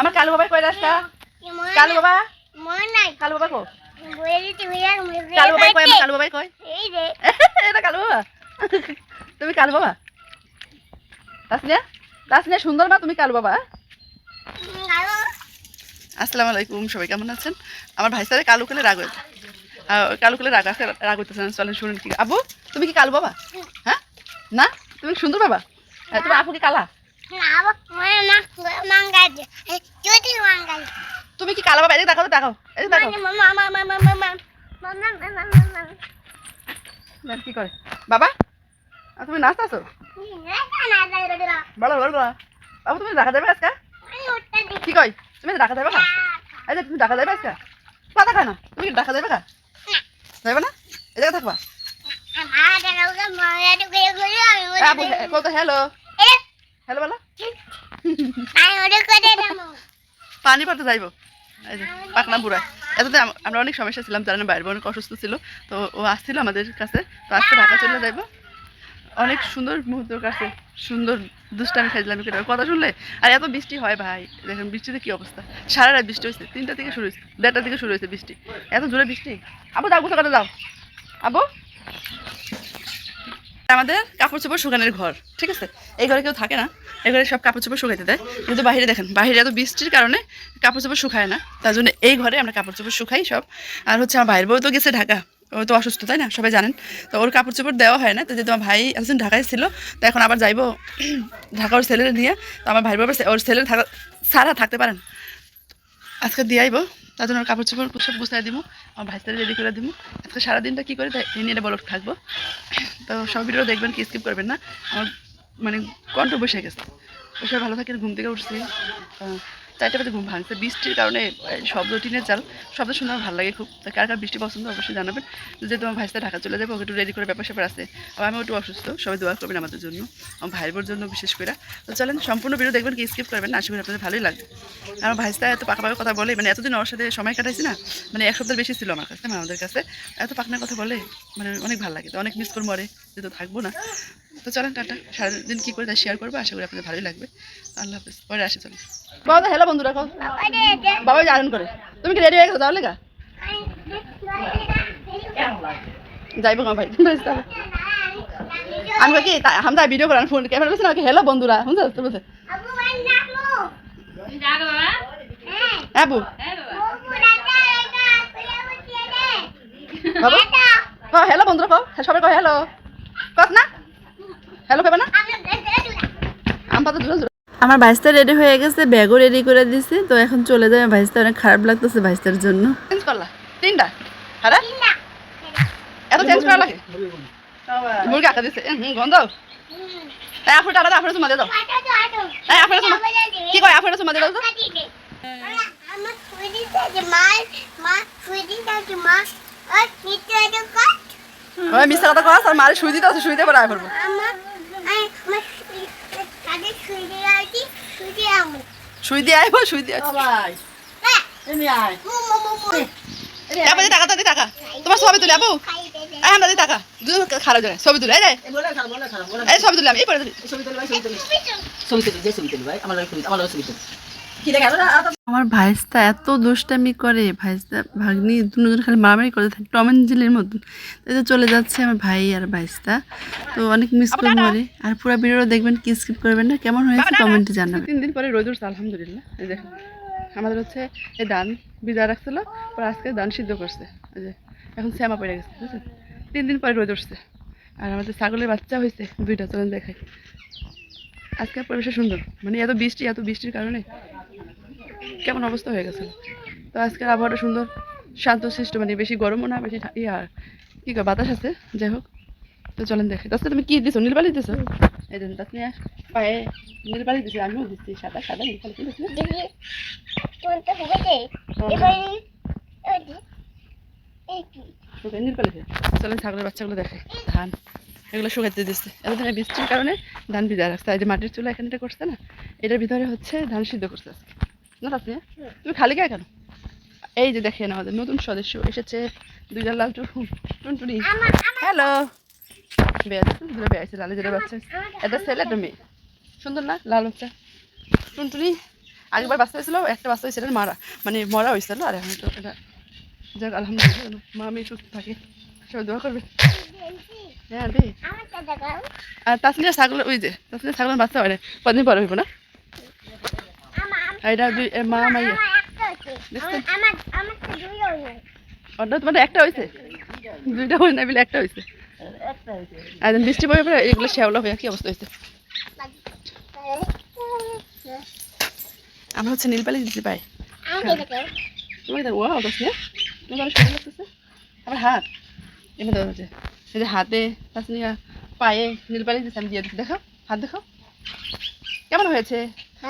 আমার কালু বাবা কই রাস্তা? কালু বাবা? কালু বাবা কো? কালু বাবাই কই? কালু এই রে এটা কালু বাবা। তুমি কালু বাবা? তাসনিয়া? তাসনিয়া, সুন্দর মা, তুমি কালু বাবা। আসসালামু আলাইকুম, সবাই কেমন আছেন? আমার ভাই স্যারে কালু কেলে রাগ হয়েছে। কালু কেলে রাগ আছে, রাগ হইতেছে চলেন, শুনুন কি আবু তুমি কি কালু বাবা? হ্যাঁ? না? তুমি সুন্দর বাবা? হ্যাঁ তুমি আপু কি কালা? না মনে না তুমি কি কালা বাবা এদিকে মামা দেখ কি করে বাবা তুমি নাচতেছো বলো বলো। বাবু তুমি দেখা যাবে আজকে কি কই তুমি দেখা যাবে খা এই তুমি দেখা যাবে আজকে কথা খায় না তুমি কি দেখা যাবে খা যাবে না এদিকে থাকবা হ্যালো হ্যালো বলো। পানি পড়তে যাইবো। পাকনা বুড়া। এতদিন আমরা অনেক সমস্যা ছিলাম জানেন বাইরে অনেক অসুস্থ ছিল। তো ও আসছিল আমাদের কাছে। তো আজকে ঢাকা চলে যাইবো। অনেক সুন্দর মুহূর্তের কাছে। সুন্দর দুষ্টামি খাইছিলাম কেটে কথা শুনলে? আর এত বৃষ্টি হয় ভাই। দেখেন বৃষ্টিতে কি অবস্থা। সারা রাত বৃষ্টি হয়েছে তিনটা থেকে শুরু হয়েছে দেড়টা থেকে শুরু হয়েছে বৃষ্টি। এত জোরে বৃষ্টি। আবু দাও কোথাও কাটে দাও আবু। আমাদের কাপড় চোপড় শুকানোর ঘর, ঠিক আছে? এই ঘরে কেউ থাকে না, এই ঘরে সব কাপড় চোপড় শুকাইতে দেয়। কিন্তু বাইরে দেখেন, বাইরে এত বৃষ্টির কারণে কাপড় চোপড় শুকায় না, তার জন্য এই ঘরে আমরা কাপড় চোপড় শুকাই সব। আর হচ্ছে আমার ভাইয়ের বউ তো গেছে ঢাকা, ও তো অসুস্থ, তাই না? সবাই জানেন। তো ওর কাপড় চোপড় দেওয়া হয় না, তো যেহেতু আমার ভাই একজন ঢাকায় ছিল, তো এখন আবার যাইবো ঢাকা ওর ছেলের নিয়ে। তো আমার ভাই বাবার ওর ছেলের থাকা, সারা থাকতে পারেন আজকে দিয়ে আইবো। তার জন্য কাপড় চোপড় সব গুছাই দিব আমার ভাই ছেলে রেডি করে দিব আজকে সারাদিনটা কী করে নিয়ে বলক থাকব। তো সব ভিডিও দেখবেন, কি স্কিপ করবেন না। আমার মানে কণ্ঠ বসে গেছে। বসে ভালো থাকেন, ঘুম থেকে উঠছি। চারটে বাজে ঘুম ভাঙছে। বৃষ্টির কারণে শব্দ, টিনের চাল শব্দ শুনে আমার ভালো লাগে খুব। তো কার কার বৃষ্টি পছন্দ অবশ্যই জানাবেন। যেহেতু আমার ভাইসটা ঢাকা চলে যাবে, ওকে একটু রেডি করে ব্যাপার স্যাপার আছে। আর আমি একটু অসুস্থ, সবাই দোয়া করবেন আমাদের জন্য, আমার ভাইয়ের বোর জন্য বিশেষ করে। তো চলেন, সম্পূর্ণ ভিডিও দেখবেন কি স্কিপ করবেন আশা করি আপনাদের ভালোই লাগবে। আমার ভাইসটা এত পাকা পাকা কথা বলে মানে এতদিন ওর সাথে সময় কাটাইছি না মানে এক সপ্তাহ বেশি ছিল আমার কাছে মানে আমাদের কাছে। এত পাকনার কথা বলে মানে অনেক ভালো লাগে, তো অনেক মিস করে মরে যেহেতু থাকব না। তো চলেন টাটা। সারাদিন কী করে তা শেয়ার করব আশা করি আপনাদের ভালোই লাগবে। আল্লাহ হাফিজ। পরে আসি চলেন। বাবা হ্যালো বন্ধুরা কও বাবা জানেন করে। তুমি কি রেডি হয়ে গেছো তাহলে গা? যাইবো ভাই। আমি কি হামদা ভিডিও করান ফোন ক্যামেরা বলছে না হ্যালো বন্ধুরা বুঝছ? তো বলছে আবু বাবা হ্যালো বন্ধুরা হ্যাঁ, সবাই কও হ্যালো কস না? হ্যালো না? আম পাতা দূরে আমার ভাইস্তা রেডি হয়ে গেছে ব্যাগও রেডি করে দিছি তো এখন চলে যাবে ভাইস্তা অনেক খারাপ লাগতেছে ভাইস্তার জন্য। চেঞ্জ করলা? তিনটা? এত চেঞ্জ করা লাগে মুরগি আঁকা দিছে। হুম গন্ধ। চুমা দিয়ে দাও। চুমা কি কয় আফুটা চুমা দিয়ে দাও তো? আমার সুইদিতে আছে মা মা সুইদিতে আছে মা আর নিচে আছে কাট ওই মিথ্যা কথা কস আর মারে সুই দিতে আছে সুই দিয়ে পরে আয় করব আমার আই আমার তাদের সুইদি আছে সুইদি আমার সুই দিয়ে আইবো সুই দিয়ে মু আবু টাকা দাও দি টাকা তোমার ছবি তুলে আবু দে আমরা দি টাকা। দুজন খারাপ জায়গায় ছবি তুলে রে এই ছবি তুলে আমি এই পরে তুলি। আমার ভাইস্তা এত দুষ্টামি করে ভাইস্তা ভাগ্নি দুজন খালি মারামারি করে থাকে টম অ্যান্ড জেলির মতন। এই তো চলে যাচ্ছে আমার ভাই আর ভাইস্তা। তো অনেক মিস করে মরে আর। পুরো ভিডিও দেখবেন কি স্কিপ করবেন না কেমন হয়েছে কমেন্টে জানাবেন। তিন দিন পরে রোদ উঠছে আলহামদুলিল্লাহ। এই দেখুন আমাদের হচ্ছে এই ধান বিজা রাখছিল পরে আজকে ধান সিদ্ধ করছে। এই যে এখন শ্যামা পড়ে গেছে বুঝছেন? তিন দিন পরে রোদ উঠছে। আর আমাদের ছাগলের বাচ্চা হয়েছে দুইটা চলেন দেখাই। আজকে পরিবেশটা সুন্দর মানে এত বৃষ্টি এত বৃষ্টির কারণে কেমন অবস্থা হয়ে গেছে? তো আজকের আবহাওয়াটা সুন্দর, শান্ত, সৃষ্ট মানে বেশি গরমও না, বেশি ইয়া কী বাতাস আছে? যাই হোক, তো চলেন দেখে। দশটা তুমি কি দিছো? নীলবালি দিছো? এই দিন তাস পায়ে নীলবালি দিছি, আমিও দিচ্ছি সাদা সাদা নীলবালি কি নীলবালি চলেন ছাগলের বাচ্চাগুলো দেখে, ধান। এগুলো শুকাইতে দিচ্ছে বৃষ্টির কারণে ধান ভিজা রাখছে। এই যে মাটির চুলা এখানে এটা করছে না, এটার ভিতরে হচ্ছে ধান সিদ্ধ করছে আজকে। না তাসনিয়া তুমি খালি গায়ে কেন? এই যে দেখেন আমাদের নতুন সদস্য এসেছে দুইটা লাল টুন টুনটুনি। হ্যালো বেয়া দুটো বেয়া আছে লালে যেটা বাচ্চা। এটা ছেলে একটা মেয়ে। সুন্দর না লাল বাচ্চা? টুনটুনি আগেবার বাচ্চা হয়েছিল একটা বাচ্চা হয়েছিল মারা। মানে মরা হয়েছিল আর এখন তো এটা যাক আলহামদুলিল্লাহ মা আমি সুস্থ থাকি। সবাই দোয়া করবে হ্যাঁ আর তাছাড়া ছাগল ওই যে তাছাড়া ছাগলের বাচ্চা হয় না কদিন পরে হইব না? এটা দুই মা মাইয়া হয়ে অর্ডার একটা হয়েছে দুইটা হয় না বলে একটা হয়েছে আর বৃষ্টি পরে এগুলো শ্যাওলা হয়ে, কি অবস্থা হয়েছে আমরা হচ্ছে নীলপালি দিতে পাই। আবার হাত এই যে হাতে পায়ে নীলপালি দিচ্ছে আমি দিয়ে দেখো হাত দেখো কেমন হয়েছে?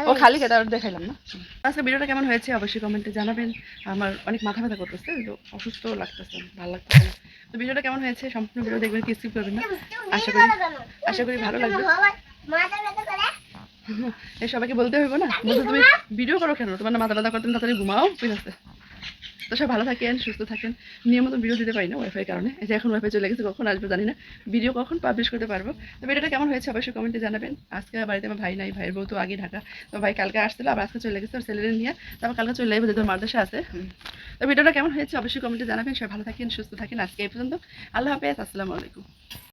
ও খালি খেতে আর দেখাইলাম না। আজকে ভিডিওটা কেমন হয়েছে অবশ্যই কমেন্টে জানাবেন। আমার অনেক মাথা ব্যথা করতেছে তো অসুস্থ লাগতেছে ভালো লাগতেছে না। তো ভিডিওটা কেমন হয়েছে সম্পূর্ণ ভিডিও দেখবেন কি স্কিপ করবেন না? আশা করি আশা করি ভালো লাগবে। সবাইকে বলতে হইব না বলতে তুমি ভিডিও করো কেন? তোমার মাথা ব্যথা করতেন তাড়াতাড়ি ঘুমাও ঠিক আছে। তো সব ভালো থাকেন সুস্থ থাকেন। নিয়মিত ভিডিও দিতে পারি না ওয়াইফাই কারণে। এই যে এখন ওয়াইফাই চলে গেছে কখন আসবে জানি না। ভিডিও কখন পাবলিশ করতে পারব? তো ভিডিওটা কেমন হয়েছে অবশ্যই কমেন্টে জানাবেন। আজকে বাড়িতে আমার ভাই নাই ভাইয়ের বউ তো আগে ঢাকা। তো ভাই কালকে আসছিল আবার আজকে চলে গেছে ওর ছেলেদের নিয়ে। তারপর কালকে চলে যাবে যেহেতু মাদ্রাসা আছে। তো ভিডিওটা কেমন হয়েছে অবশ্যই কমেন্টে জানাবেন। সবাই ভালো থাকেন সুস্থ থাকেন আজকে এই পর্যন্ত। আল্লাহ হাফেজ আসসালামু আলাইকুম।